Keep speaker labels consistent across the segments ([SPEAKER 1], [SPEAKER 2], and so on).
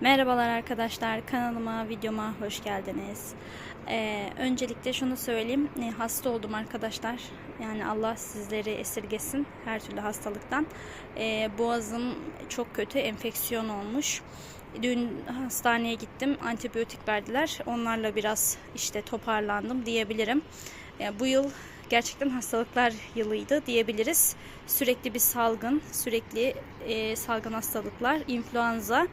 [SPEAKER 1] Merhabalar arkadaşlar kanalıma videoma hoş geldiniz. Ee, öncelikle şunu söyleyeyim e, hasta oldum arkadaşlar yani Allah sizleri esirgesin her türlü hastalıktan. Ee, boğazım çok kötü enfeksiyon olmuş. Dün hastaneye gittim antibiyotik verdiler onlarla biraz işte toparlandım diyebilirim. Ee, bu yıl gerçekten hastalıklar yılıydı diyebiliriz. Sürekli bir salgın, sürekli e, salgın hastalıklar, influenza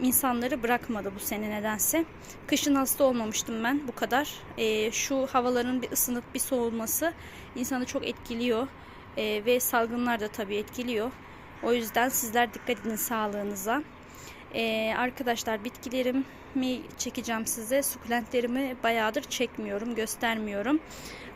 [SPEAKER 1] insanları bırakmadı bu sene nedense. Kışın hasta olmamıştım ben bu kadar. Ee, şu havaların bir ısınıp bir soğuması insanı çok etkiliyor. Ee, ve salgınlar da tabii etkiliyor. O yüzden sizler dikkat edin sağlığınıza. Ee, arkadaşlar bitkilerimi çekeceğim size. Sukulentlerimi bayağıdır çekmiyorum, göstermiyorum.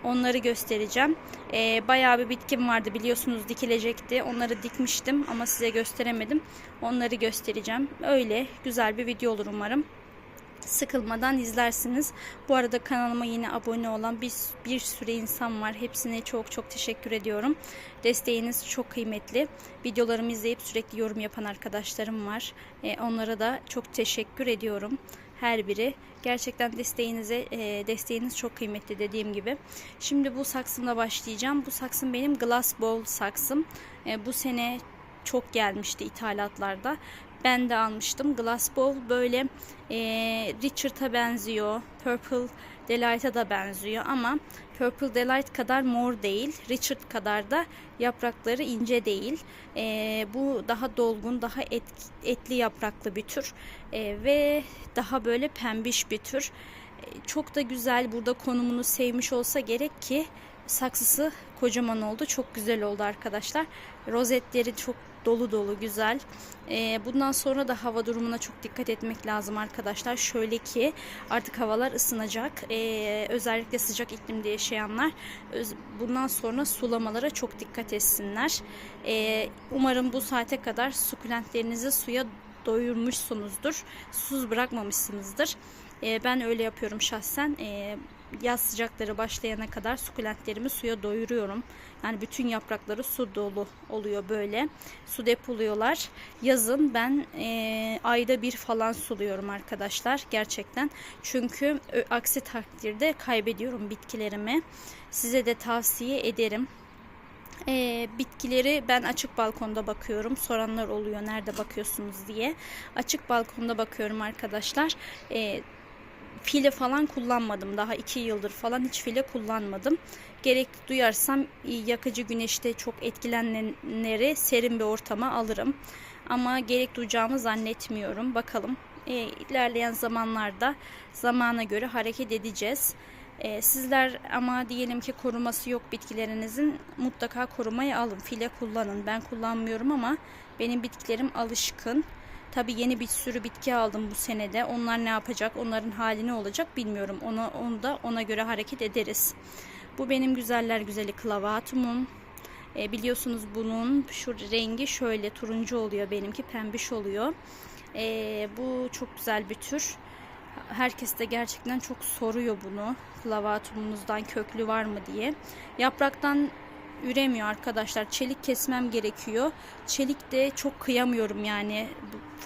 [SPEAKER 1] Onları göstereceğim. Ee, bayağı bir bitkim vardı biliyorsunuz dikilecekti. Onları dikmiştim ama size gösteremedim. Onları göstereceğim. Öyle güzel bir video olur umarım sıkılmadan izlersiniz. Bu arada kanalıma yine abone olan bir, bir sürü insan var. Hepsine çok çok teşekkür ediyorum. Desteğiniz çok kıymetli. Videolarımı izleyip sürekli yorum yapan arkadaşlarım var. E, onlara da çok teşekkür ediyorum. Her biri. Gerçekten desteğinize e, desteğiniz çok kıymetli dediğim gibi. Şimdi bu saksımla başlayacağım. Bu saksım benim glass bowl saksım. E, bu sene çok gelmişti ithalatlarda. Ben de almıştım. Glass Bowl böyle e, Richard'a benziyor. Purple Delight'a da benziyor ama Purple Delight kadar mor değil. Richard kadar da yaprakları ince değil. E, bu daha dolgun, daha et, etli yapraklı bir tür. E, ve daha böyle pembiş bir tür. E, çok da güzel burada konumunu sevmiş olsa gerek ki saksısı kocaman oldu. Çok güzel oldu arkadaşlar. Rozetleri çok dolu dolu güzel. Ee, bundan sonra da hava durumuna çok dikkat etmek lazım arkadaşlar. Şöyle ki artık havalar ısınacak. Ee, özellikle sıcak iklimde yaşayanlar bundan sonra sulamalara çok dikkat etsinler. Ee, umarım bu saate kadar sukulentlerinizi suya doyurmuşsunuzdur. Susuz bırakmamışsınızdır. Ben öyle yapıyorum şahsen. Yaz sıcakları başlayana kadar sukulentlerimi suya doyuruyorum. Yani bütün yaprakları su dolu oluyor böyle. Su depoluyorlar. Yazın ben e, ayda bir falan suluyorum arkadaşlar. Gerçekten. Çünkü aksi takdirde kaybediyorum bitkilerimi. Size de tavsiye ederim. E, bitkileri ben açık balkonda bakıyorum. Soranlar oluyor nerede bakıyorsunuz diye. Açık balkonda bakıyorum arkadaşlar. E, file falan kullanmadım. Daha iki yıldır falan hiç file kullanmadım. Gerek duyarsam yakıcı güneşte çok etkilenenleri serin bir ortama alırım. Ama gerek duyacağımı zannetmiyorum. Bakalım e, ilerleyen zamanlarda zamana göre hareket edeceğiz. E, sizler ama diyelim ki koruması yok bitkilerinizin mutlaka korumayı alın. File kullanın. Ben kullanmıyorum ama benim bitkilerim alışkın. Tabii yeni bir sürü bitki aldım bu senede. Onlar ne yapacak, onların hali ne olacak bilmiyorum. Ona, onu da ona göre hareket ederiz. Bu benim güzeller güzeli klavatumum. E, biliyorsunuz bunun şu rengi şöyle turuncu oluyor benimki pembiş oluyor. E, bu çok güzel bir tür. Herkes de gerçekten çok soruyor bunu. Klavatumumuzdan köklü var mı diye. Yapraktan üremiyor arkadaşlar. Çelik kesmem gerekiyor. Çelik de çok kıyamıyorum yani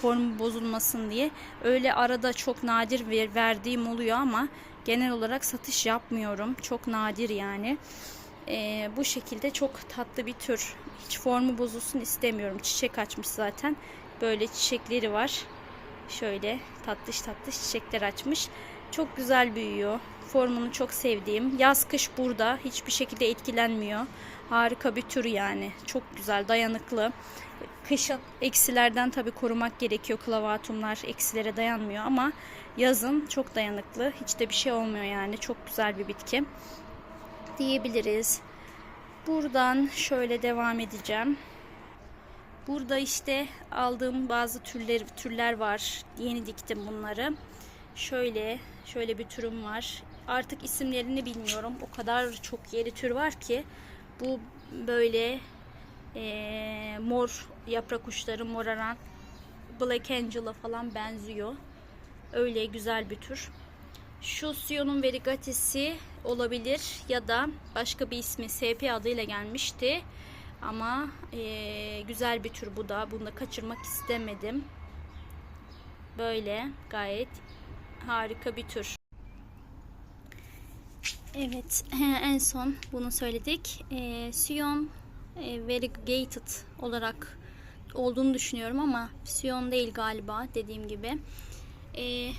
[SPEAKER 1] form bozulmasın diye. Öyle arada çok nadir ver, verdiğim oluyor ama genel olarak satış yapmıyorum. Çok nadir yani. Ee, bu şekilde çok tatlı bir tür. Hiç formu bozulsun istemiyorum. Çiçek açmış zaten. Böyle çiçekleri var. Şöyle tatlış tatlış çiçekler açmış. Çok güzel büyüyor. Formunu çok sevdiğim. Yaz kış burada. Hiçbir şekilde etkilenmiyor. Harika bir tür yani. Çok güzel, dayanıklı. Kışın eksilerden tabi korumak gerekiyor. Klavatumlar eksilere dayanmıyor ama yazın çok dayanıklı. Hiç de bir şey olmuyor yani. Çok güzel bir bitki. Diyebiliriz. Buradan şöyle devam edeceğim. Burada işte aldığım bazı türler türler var. Yeni diktim bunları. Şöyle şöyle bir türüm var. Artık isimlerini bilmiyorum. O kadar çok yeni tür var ki bu böyle e, mor yaprak uçları moraran Black Angel'a falan benziyor. Öyle güzel bir tür. Şu Sion'un verigatisi olabilir ya da başka bir ismi SP adıyla gelmişti. Ama e, güzel bir tür bu da. Bunu da kaçırmak istemedim. böyle gayet harika bir tür. Evet, en son bunu söyledik. E, Sion e, variegated olarak olduğunu düşünüyorum ama Sion değil galiba dediğim gibi. E,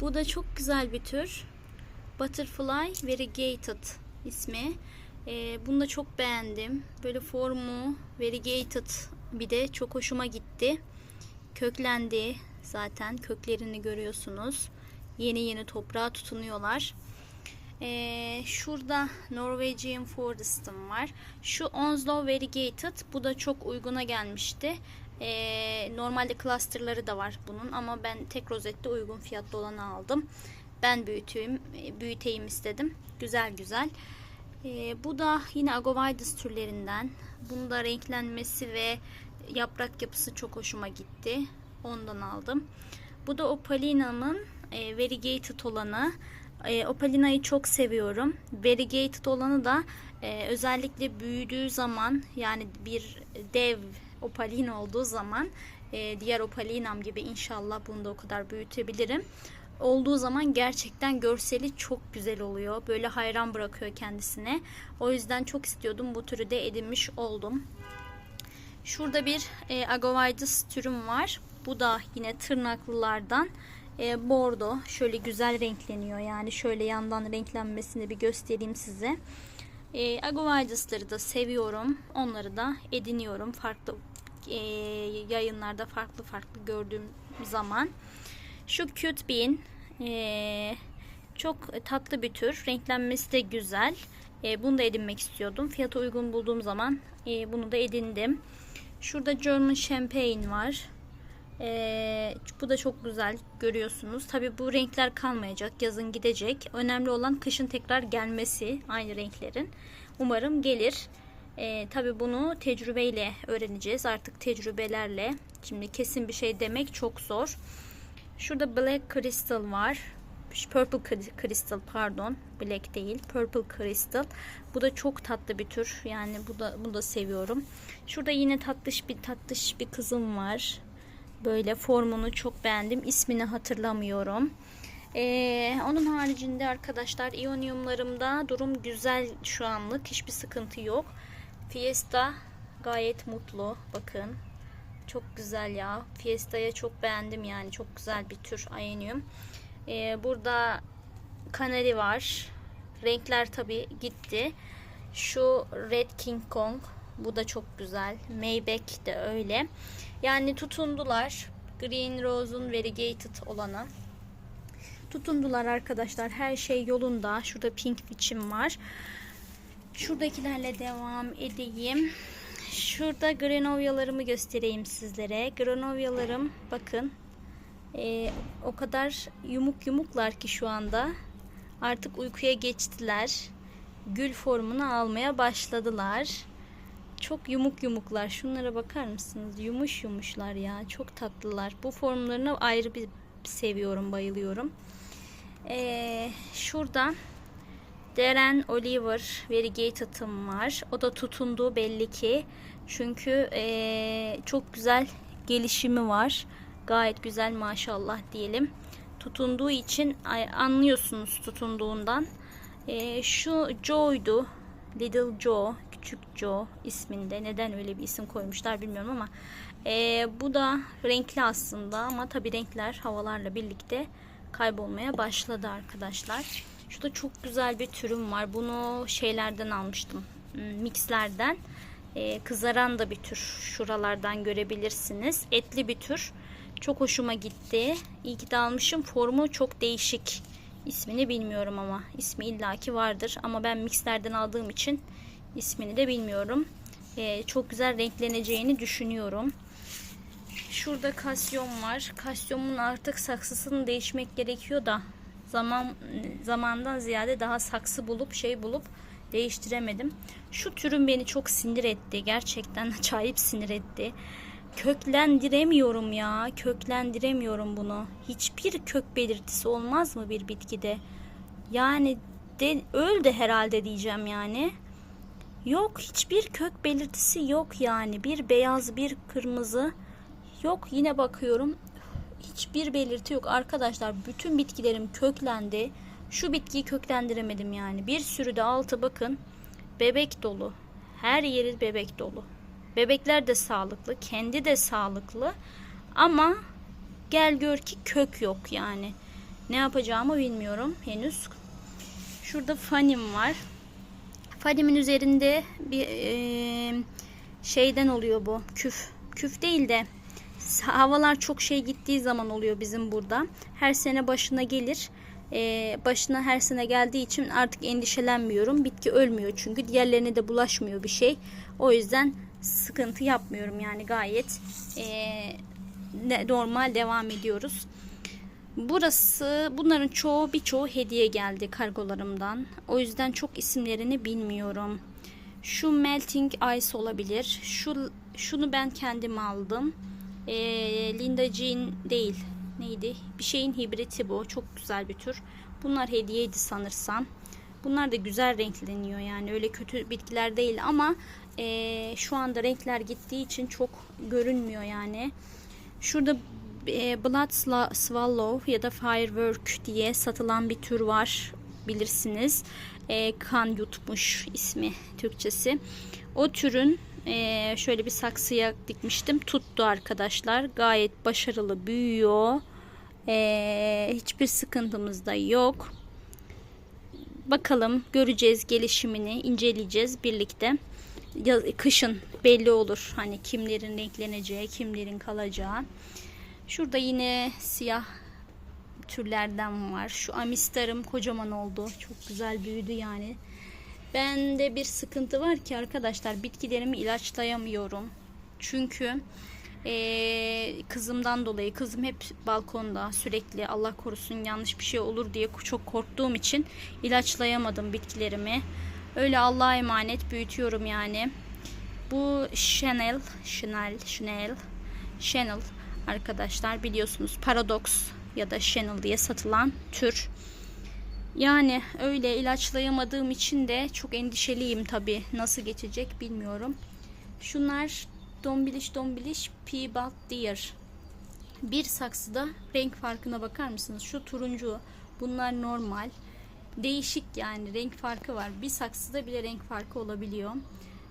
[SPEAKER 1] bu da çok güzel bir tür. Butterfly variegated ismi. E, bunu da çok beğendim. Böyle formu variegated bir de çok hoşuma gitti. Köklendi zaten köklerini görüyorsunuz. Yeni yeni toprağa tutunuyorlar. Ee, şurada Norwegian Forest'ım var. Şu Onslow Variegated. Bu da çok uyguna gelmişti. Ee, normalde clusterları da var bunun ama ben tek rozette uygun fiyatlı olanı aldım. Ben büyüteyim, büyüteyim istedim. Güzel güzel. Ee, bu da yine Agovides türlerinden. Bunun da renklenmesi ve yaprak yapısı çok hoşuma gitti. Ondan aldım. Bu da Opalina'nın e, Variegated olanı. E, Opalina'yı çok seviyorum. Variegated olanı da e, özellikle büyüdüğü zaman yani bir dev Opalina olduğu zaman e, diğer Opalina'm gibi inşallah bunu da o kadar büyütebilirim. Olduğu zaman gerçekten görseli çok güzel oluyor. Böyle hayran bırakıyor kendisine. O yüzden çok istiyordum. Bu türü de edinmiş oldum. Şurada bir e, Agovides türüm var. Bu da yine tırnaklılardan e, bordo. Şöyle güzel renkleniyor. Yani şöyle yandan renklenmesini bir göstereyim size. E, Agovides'ları da seviyorum. Onları da ediniyorum. Farklı e, yayınlarda farklı farklı gördüğüm zaman. Şu Cute Bean e, çok tatlı bir tür. Renklenmesi de güzel. E, bunu da edinmek istiyordum. Fiyatı uygun bulduğum zaman e, bunu da edindim. Şurada German Champagne var. Ee, bu da çok güzel görüyorsunuz. Tabi bu renkler kalmayacak. Yazın gidecek. Önemli olan kışın tekrar gelmesi aynı renklerin. Umarım gelir. Ee, Tabi bunu tecrübeyle öğreneceğiz. Artık tecrübelerle. Şimdi kesin bir şey demek çok zor. Şurada Black Crystal var. Purple Crystal pardon. Black değil. Purple Crystal. Bu da çok tatlı bir tür. Yani bu da bunu da seviyorum. Şurada yine tatlış bir tatlış bir kızım var. Böyle formunu çok beğendim. İsmini hatırlamıyorum. Ee, onun haricinde arkadaşlar iyonyumlarımda durum güzel şu anlık. Hiçbir sıkıntı yok. Fiesta gayet mutlu. Bakın. Çok güzel ya. Fiesta'ya çok beğendim yani. Çok güzel bir tür iyonyum. Ee, burada kanari var. Renkler tabi gitti. Şu Red King Kong. Bu da çok güzel. Maybach de öyle. Yani tutundular. Green Rose'un Variegated olanı. Tutundular arkadaşlar. Her şey yolunda. Şurada Pink Witch'im var. Şuradakilerle devam edeyim. Şurada Grenovyalarımı göstereyim sizlere. Grenovyalarım bakın. Ee, o kadar yumuk yumuklar ki şu anda. Artık uykuya geçtiler. Gül formunu almaya başladılar. Çok yumuk yumuklar. Şunlara bakar mısınız? Yumuş yumuşlar ya. Çok tatlılar. Bu formlarını ayrı bir seviyorum, bayılıyorum. Ee, şurada Deren Oliver Variegated'ım var. O da tutunduğu belli ki. Çünkü ee, çok güzel gelişimi var. Gayet güzel maşallah diyelim. Tutunduğu için anlıyorsunuz tutunduğundan. E, şu Joe'ydu. Little Joe. Küçük Joe isminde. Neden öyle bir isim koymuşlar bilmiyorum ama e, bu da renkli aslında ama tabi renkler havalarla birlikte kaybolmaya başladı arkadaşlar. Şurada çok güzel bir türüm var. Bunu şeylerden almıştım. Hmm, mixlerden. E, kızaran da bir tür. Şuralardan görebilirsiniz. Etli bir tür. Çok hoşuma gitti. İyi ki de almışım. Formu çok değişik. İsmini bilmiyorum ama. ismi illaki vardır. Ama ben mixlerden aldığım için ismini de bilmiyorum. Ee, çok güzel renkleneceğini düşünüyorum. Şurada kasyon var. Kasyonun artık saksısını değişmek gerekiyor da zaman zamandan ziyade daha saksı bulup şey bulup değiştiremedim. Şu türün beni çok sinir etti. Gerçekten acayip sinir etti. Köklendiremiyorum ya. Köklendiremiyorum bunu. Hiçbir kök belirtisi olmaz mı bir bitkide? Yani de, öl de herhalde diyeceğim yani. Yok hiçbir kök belirtisi yok yani. Bir beyaz bir kırmızı yok. Yine bakıyorum hiçbir belirti yok. Arkadaşlar bütün bitkilerim köklendi. Şu bitkiyi köklendiremedim yani. Bir sürü de altı bakın bebek dolu. Her yeri bebek dolu. Bebekler de sağlıklı, kendi de sağlıklı. Ama gel gör ki kök yok yani. Ne yapacağımı bilmiyorum henüz. Şurada fanim var. Fanimin üzerinde bir e, şeyden oluyor bu. Küf. Küf değil de havalar çok şey gittiği zaman oluyor bizim burada. Her sene başına gelir. Ee, başına her sene geldiği için artık endişelenmiyorum. Bitki ölmüyor çünkü diğerlerine de bulaşmıyor bir şey. O yüzden sıkıntı yapmıyorum yani gayet ee, normal devam ediyoruz. Burası bunların çoğu birçoğu hediye geldi kargolarımdan. O yüzden çok isimlerini bilmiyorum. Şu melting ice olabilir. Şu şunu ben kendim aldım. Ee, Linda Jean değil. Neydi? Bir şeyin hibriti bu. Çok güzel bir tür. Bunlar hediyeydi sanırsam. Bunlar da güzel renkleniyor yani öyle kötü bitkiler değil ama e, şu anda renkler gittiği için çok görünmüyor yani. Şurada e, Blood Swallow ya da Firework diye satılan bir tür var bilirsiniz. E, kan yutmuş ismi Türkçesi. O türün e, şöyle bir saksıya dikmiştim. Tuttu arkadaşlar. Gayet başarılı büyüyor. E, hiçbir sıkıntımız da yok. Bakalım göreceğiz gelişimini inceleyeceğiz birlikte. Kışın belli olur hani kimlerin renkleneceği, kimlerin kalacağı. Şurada yine siyah türlerden var. Şu amistarım kocaman oldu. Çok güzel büyüdü yani. Bende bir sıkıntı var ki arkadaşlar bitkilerimi ilaçlayamıyorum. Çünkü ee, kızımdan dolayı kızım hep balkonda sürekli Allah korusun yanlış bir şey olur diye çok korktuğum için ilaçlayamadım bitkilerimi. Öyle Allah'a emanet büyütüyorum yani. Bu Chanel, Chanel, Chanel, Chanel arkadaşlar biliyorsunuz Paradox ya da Chanel diye satılan tür. Yani öyle ilaçlayamadığım için de çok endişeliyim tabi. Nasıl geçecek bilmiyorum. Şunlar dombiliş dombiliş Peabody Deer. Bir saksıda renk farkına bakar mısınız? Şu turuncu bunlar normal. Değişik yani renk farkı var. Bir saksıda bile renk farkı olabiliyor.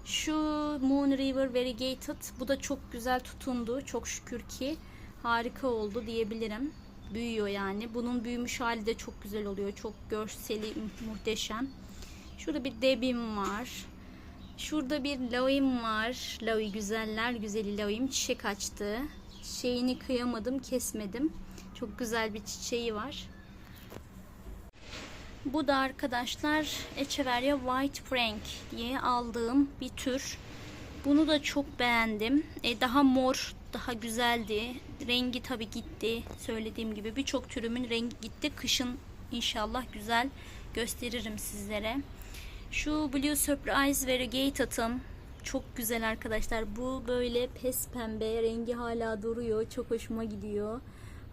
[SPEAKER 1] Şu Moon River Variegated bu da çok güzel tutundu. Çok şükür ki harika oldu diyebilirim. Büyüyor yani. Bunun büyümüş hali de çok güzel oluyor. Çok görseli muhteşem. Şurada bir debim var. Şurada bir lavim var. Lavi güzeller güzeli lavim çiçek açtı. Şeyini kıyamadım kesmedim. Çok güzel bir çiçeği var. Bu da arkadaşlar Echeveria White Frank diye aldığım bir tür. Bunu da çok beğendim. E, daha mor, daha güzeldi. Rengi tabi gitti. Söylediğim gibi birçok türümün rengi gitti. Kışın inşallah güzel gösteririm sizlere. Şu Blue Surprise Variegated'ım çok güzel arkadaşlar. Bu böyle pes pembe. Rengi hala duruyor. Çok hoşuma gidiyor.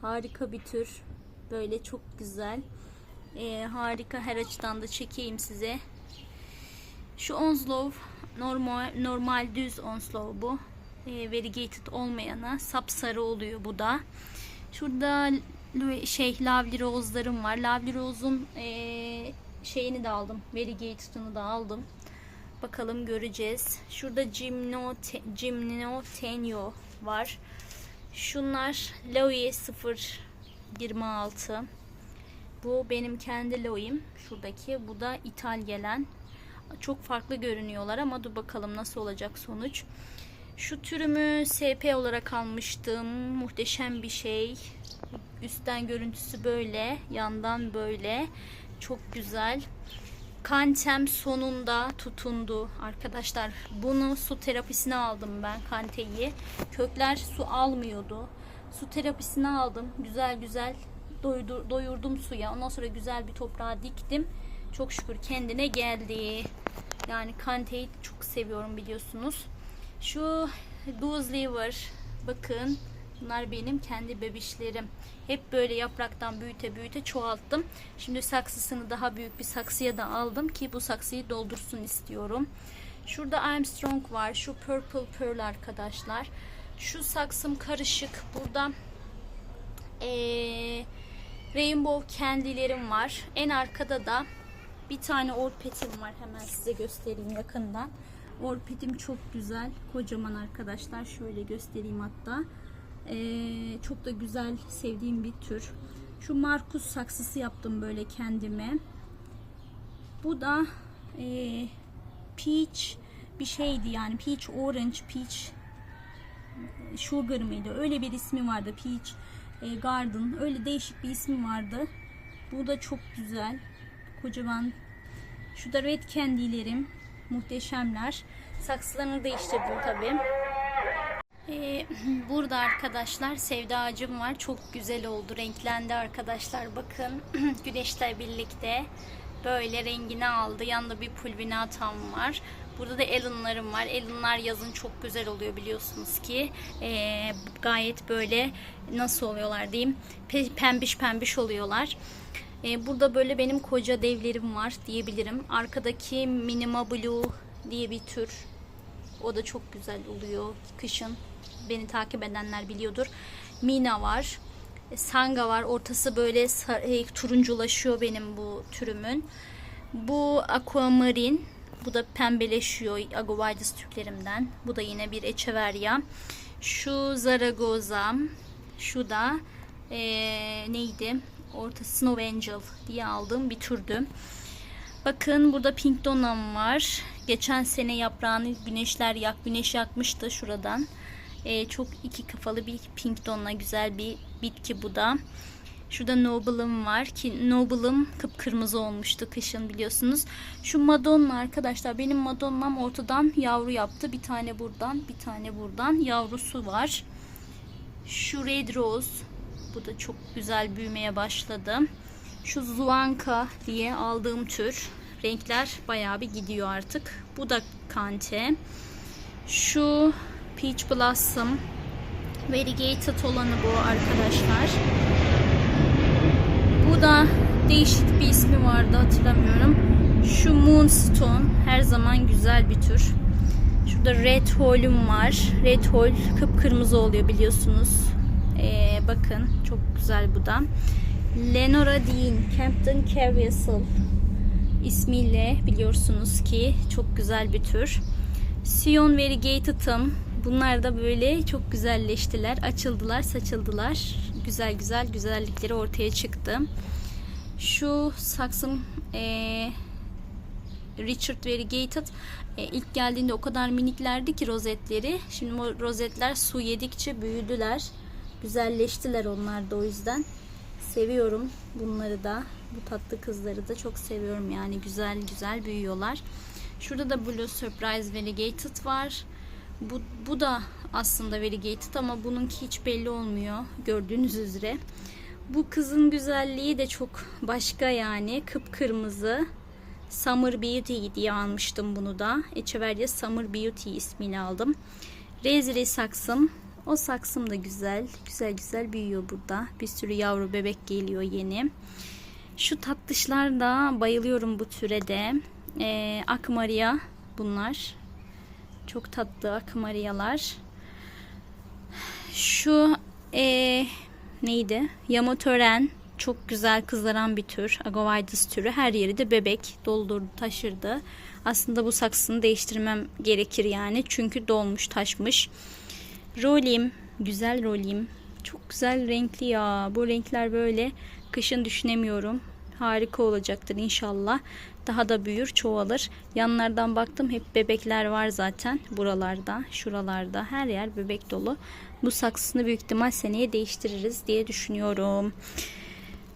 [SPEAKER 1] Harika bir tür. Böyle çok güzel. Ee, harika her açıdan da çekeyim size. Şu Onslow normal normal düz Onslow bu. Ee, variegated olmayana sapsarı oluyor bu da. Şurada şey Lovely Rose'larım var. Lovely Rose'un ee, şeyini de aldım. Variegated'ını da aldım. Bakalım göreceğiz. Şurada Gymno, Gymnotenio var. Şunlar Loie 026. Bu benim kendi Loe'im. Şuradaki. Bu da ithal gelen. Çok farklı görünüyorlar ama dur bakalım nasıl olacak sonuç. Şu türümü SP olarak almıştım. Muhteşem bir şey. Üstten görüntüsü böyle. Yandan böyle. Çok güzel. Kantem sonunda tutundu arkadaşlar. Bunu su terapisine aldım ben kanteyi. Kökler su almıyordu. Su terapisine aldım. Güzel güzel doydur, doyurdum suya. Ondan sonra güzel bir toprağa diktim. Çok şükür kendine geldi. Yani kanteyi çok seviyorum biliyorsunuz. Şu Goose Liver bakın Bunlar benim kendi bebişlerim. Hep böyle yapraktan büyüte büyüte çoğalttım. Şimdi saksısını daha büyük bir saksıya da aldım ki bu saksıyı doldursun istiyorum. Şurada Armstrong var. Şu Purple Pearl arkadaşlar. Şu saksım karışık. Burada Ee, rainbow kendilerim var. En arkada da bir tane orpetim var. Hemen size göstereyim yakından. Orpetim çok güzel. Kocaman arkadaşlar. Şöyle göstereyim hatta. Ee, çok da güzel sevdiğim bir tür. Şu Markus saksısı yaptım böyle kendime. Bu da e, peach bir şeydi yani peach orange peach sugar mıydı öyle bir ismi vardı peach e, garden öyle değişik bir ismi vardı bu da çok güzel kocaman şu da red candy'lerim muhteşemler saksılarını değiştirdim tabi ee, burada arkadaşlar sevda ağacım var. Çok güzel oldu. Renklendi arkadaşlar. Bakın güneşle birlikte böyle rengini aldı. Yanında bir pulvinatam var. Burada da Ellen'larım var. Ellen'lar yazın çok güzel oluyor biliyorsunuz ki. Ee, gayet böyle nasıl oluyorlar diyeyim. Pe- pembiş pembiş oluyorlar. Ee, burada böyle benim koca devlerim var diyebilirim. Arkadaki Minima Blue diye bir tür. O da çok güzel oluyor kışın. Beni takip edenler biliyordur. Mina var. Sanga var. Ortası böyle e, turunculaşıyor benim bu türümün. Bu aquamarine. Bu da pembeleşiyor. Agovardis türlerimden. Bu da yine bir Echeveria. Şu Zaragoza. Şu da e, neydi? Orta Snow Angel diye aldığım bir türdü. Bakın burada pink donam var. Geçen sene yaprağını güneşler yak, güneş yakmıştı şuradan. Ee, çok iki kafalı bir pink donla güzel bir bitki bu da. Şurada Noble'ım var ki Noble'ım kıpkırmızı olmuştu kışın biliyorsunuz. Şu Madonna arkadaşlar benim Madonna'm ortadan yavru yaptı. Bir tane buradan bir tane buradan yavrusu var. Şu Red Rose bu da çok güzel büyümeye başladı. Şu Zuanka diye aldığım tür. Renkler bayağı bir gidiyor artık. Bu da Kante. Şu Peach Blossom. Variegated olanı bu arkadaşlar. Bu da değişik bir ismi vardı hatırlamıyorum. Şu Moonstone her zaman güzel bir tür. Şurada Red Hall'üm var. Red Hall kıpkırmızı oluyor biliyorsunuz. Ee, bakın çok güzel bu da. Lenora Dean, Campton Caviezel ismiyle biliyorsunuz ki çok güzel bir tür. Sion Variegated'ım. Bunlar da böyle çok güzelleştiler, açıldılar, saçıldılar. Güzel güzel güzellikleri ortaya çıktı. Şu saksım eee Richard Variegated e, ilk geldiğinde o kadar miniklerdi ki rozetleri. Şimdi o rozetler su yedikçe büyüdüler. Güzelleştiler onlar da o yüzden. Seviyorum bunları da. Bu tatlı kızları da çok seviyorum yani güzel güzel büyüyorlar. Şurada da Blue Surprise Variegated var. Bu, bu da aslında Variegated ama bununki hiç belli olmuyor gördüğünüz üzere. Bu kızın güzelliği de çok başka yani kıpkırmızı. Summer Beauty diye almıştım bunu da. Echeverria Summer Beauty ismini aldım. Rezili saksım. O saksım da güzel. Güzel güzel büyüyor burada. Bir sürü yavru bebek geliyor yeni. Şu tatlışlar da bayılıyorum bu türe de. Ee, Akmaria bunlar. Çok tatlı Akmarialar. Şu ee, neydi? Yamotören çok güzel kızaran bir tür. Agovardis türü. Her yeri de bebek doldurdu, taşırdı. Aslında bu saksını değiştirmem gerekir yani. Çünkü dolmuş, taşmış. Rolim, güzel rolim. Çok güzel renkli ya. Bu renkler böyle kışın düşünemiyorum. Harika olacaktır inşallah. Daha da büyür, çoğalır. Yanlardan baktım hep bebekler var zaten. Buralarda, şuralarda her yer bebek dolu. Bu saksını büyük ihtimal seneye değiştiririz diye düşünüyorum.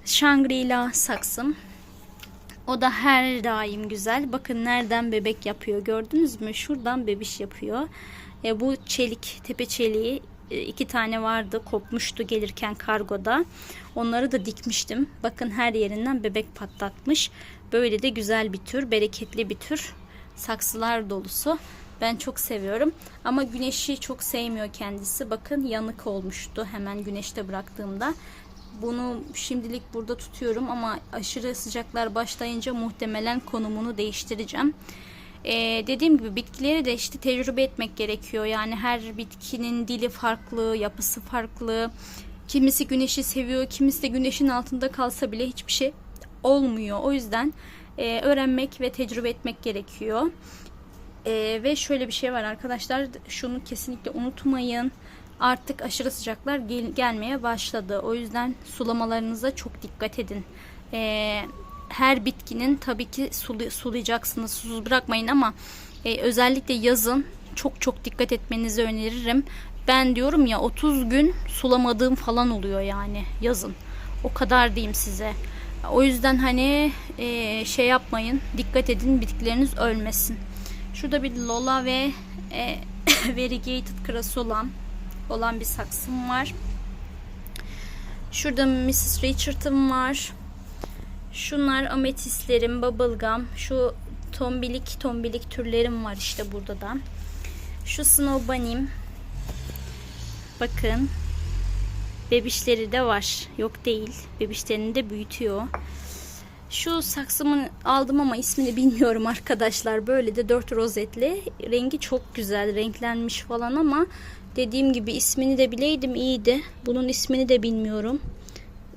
[SPEAKER 1] Shangri-La saksım. O da her daim güzel. Bakın nereden bebek yapıyor gördünüz mü? Şuradan bebiş yapıyor. E, bu çelik, tepe çeliği iki tane vardı. Kopmuştu gelirken kargoda. Onları da dikmiştim. Bakın her yerinden bebek patlatmış. Böyle de güzel bir tür, bereketli bir tür. Saksılar dolusu. Ben çok seviyorum. Ama güneşi çok sevmiyor kendisi. Bakın yanık olmuştu hemen güneşte bıraktığımda. Bunu şimdilik burada tutuyorum ama aşırı sıcaklar başlayınca muhtemelen konumunu değiştireceğim. Ee, dediğim gibi bitkileri de işte tecrübe etmek gerekiyor. Yani her bitkinin dili farklı, yapısı farklı. Kimisi güneşi seviyor, kimisi de güneşin altında kalsa bile hiçbir şey olmuyor. O yüzden e, öğrenmek ve tecrübe etmek gerekiyor. E, ve şöyle bir şey var arkadaşlar, şunu kesinlikle unutmayın. Artık aşırı sıcaklar gel- gelmeye başladı. O yüzden sulamalarınıza çok dikkat edin. E, her bitkinin tabii ki sulu- sulayacaksınız, susuz bırakmayın ama e, özellikle yazın çok çok dikkat etmenizi öneririm. Ben diyorum ya 30 gün sulamadığım falan oluyor yani yazın. O kadar diyeyim size. O yüzden hani e, şey yapmayın. Dikkat edin bitkileriniz ölmesin. Şurada bir Lola ve e, Variegated Grass olan olan bir saksım var. Şurada Mrs. Richard'ım var. Şunlar ametistlerim, bubblegum. Şu tombilik tombilik türlerim var işte burada da. Şu snow. Bakın. Bebişleri de var. Yok değil. Bebişlerini de büyütüyor. Şu saksımı aldım ama ismini bilmiyorum arkadaşlar. Böyle de dört rozetli. Rengi çok güzel. Renklenmiş falan ama dediğim gibi ismini de bileydim iyiydi. Bunun ismini de bilmiyorum.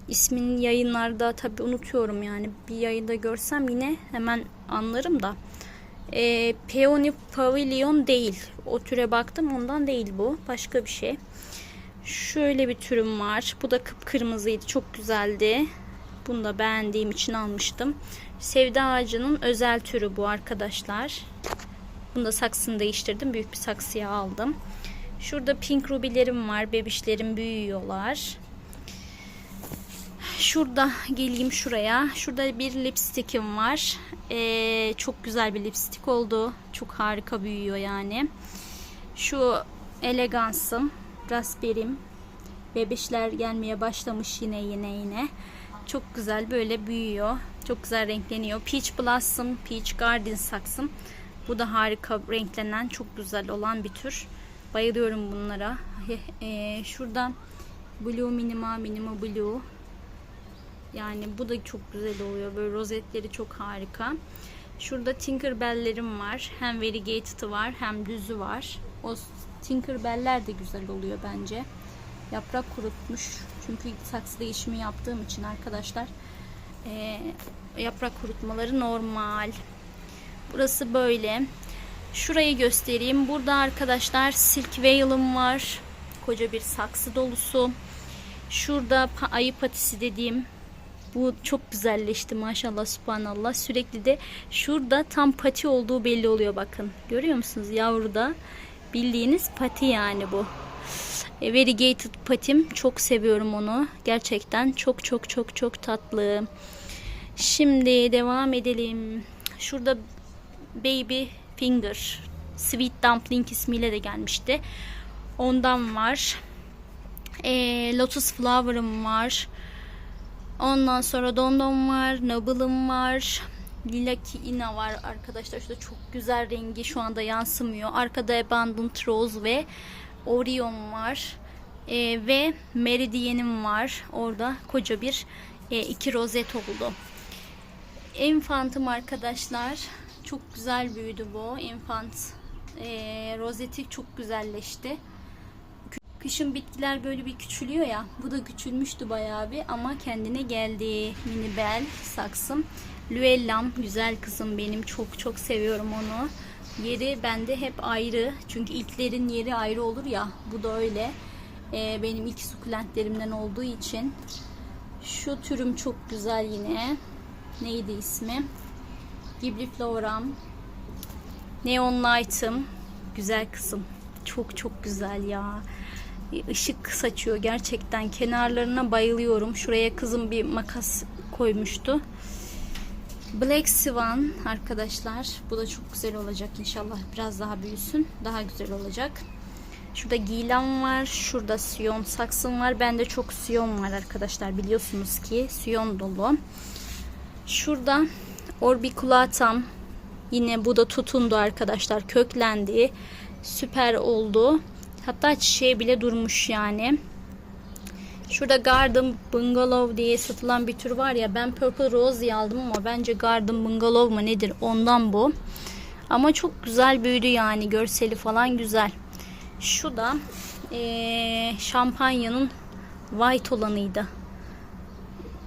[SPEAKER 1] İsmini yayınlarda tabi unutuyorum yani. Bir yayında görsem yine hemen anlarım da. E, Peony Pavilion değil. O türe baktım ondan değil bu. Başka bir şey. Şöyle bir türüm var. Bu da kıpkırmızıydı. Çok güzeldi. Bunu da beğendiğim için almıştım. Sevda ağacının özel türü bu arkadaşlar. Bunu da saksını değiştirdim. Büyük bir saksıya aldım. Şurada pink rubilerim var. Bebişlerim büyüyorlar. Şurada geleyim şuraya. Şurada bir lipstickim var. Ee, çok güzel bir lipstick oldu. Çok harika büyüyor yani. Şu elegansım. Raspberry'm. Bebişler gelmeye başlamış yine yine yine. Çok güzel böyle büyüyor. Çok güzel renkleniyor. Peach Blossom, Peach Garden saksım. Bu da harika renklenen, çok güzel olan bir tür. Bayılıyorum bunlara. Ee, şuradan Blue Minima, Minima Blue. Yani bu da çok güzel oluyor. Böyle rozetleri çok harika. Şurada Tinkerbell'lerim var. Hem variegated'ı var hem düzü var. O Tinkerbell'ler de güzel oluyor bence. Yaprak kurutmuş. Çünkü saksı değişimi yaptığım için arkadaşlar e, yaprak kurutmaları normal. Burası böyle. Şurayı göstereyim. Burada arkadaşlar Silk Veil'ım var. Koca bir saksı dolusu. Şurada ayı patisi dediğim bu çok güzelleşti maşallah subhanallah. Sürekli de şurada tam pati olduğu belli oluyor bakın. Görüyor musunuz yavruda? Bildiğiniz pati yani bu. E, Variegated patim. Çok seviyorum onu. Gerçekten çok çok çok çok tatlı. Şimdi devam edelim. Şurada Baby Finger Sweet Dumpling ismiyle de gelmişti. Ondan var. E, Lotus Flower'ım var. Ondan sonra Dondon var. Noble'ım var. Lilaki Ina var arkadaşlar. Şurada çok güzel rengi şu anda yansımıyor. Arkada Abundant Rose ve Orion var. Ee, ve Meridian'im var. Orada koca bir e, iki rozet oldu. Infant'ım arkadaşlar. Çok güzel büyüdü bu. Infant e, rozeti çok güzelleşti. Kışın bitkiler böyle bir küçülüyor ya. Bu da küçülmüştü bayağı bir ama kendine geldi. Mini bel saksım. Luellam güzel kızım benim. Çok çok seviyorum onu. Yeri bende hep ayrı. Çünkü ilklerin yeri ayrı olur ya. Bu da öyle. Ee, benim ilk sukulentlerimden olduğu için. Şu türüm çok güzel yine. Neydi ismi? Giblifloram. Neon Light'ım. Güzel kızım. Çok çok güzel ya. Işık saçıyor gerçekten. Kenarlarına bayılıyorum. Şuraya kızım bir makas koymuştu. Black Swan arkadaşlar. Bu da çok güzel olacak inşallah. Biraz daha büyüsün. Daha güzel olacak. Şurada gilan var. Şurada siyon saksım var. Bende çok siyon var arkadaşlar. Biliyorsunuz ki siyon dolu. Şurada orbiculatam. Yine bu da tutundu arkadaşlar. Köklendi. Süper oldu. Hatta çiçeği bile durmuş yani. Şurada Garden Bungalow diye satılan bir tür var ya. Ben Purple Rose diye aldım ama bence Garden Bungalow mu nedir ondan bu. Ama çok güzel büyüdü yani. Görseli falan güzel. Şu da ee, şampanyanın white olanıydı.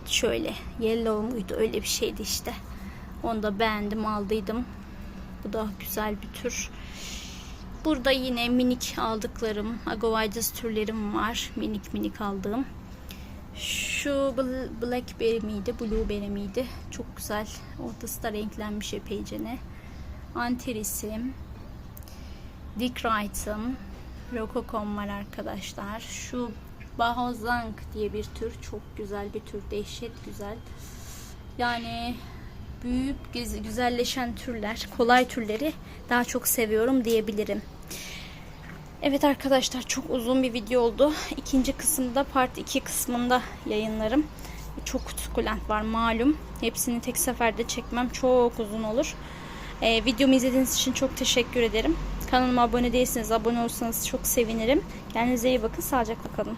[SPEAKER 1] Şöyle yellow muydu öyle bir şeydi işte. Onu da beğendim aldıydım. Bu da güzel bir tür. Burada yine minik aldıklarım, agovaycız türlerim var. Minik minik aldığım. Şu bl- blackberry miydi, blueberry miydi? Çok güzel. Ortası da renklenmiş epeyce ne. Anterisim. Dick Wright'ın Rococo'm var arkadaşlar. Şu Bahozang diye bir tür. Çok güzel bir tür. Dehşet güzel. Yani büyüyüp güz- güzelleşen türler, kolay türleri daha çok seviyorum diyebilirim. Evet arkadaşlar çok uzun bir video oldu. İkinci kısımda part 2 kısmında yayınlarım. Çok sukulent var malum. Hepsini tek seferde çekmem çok uzun olur. Ee, videomu izlediğiniz için çok teşekkür ederim. Kanalıma abone değilseniz abone olursanız çok sevinirim. Kendinize iyi bakın. Sağlıcakla kalın.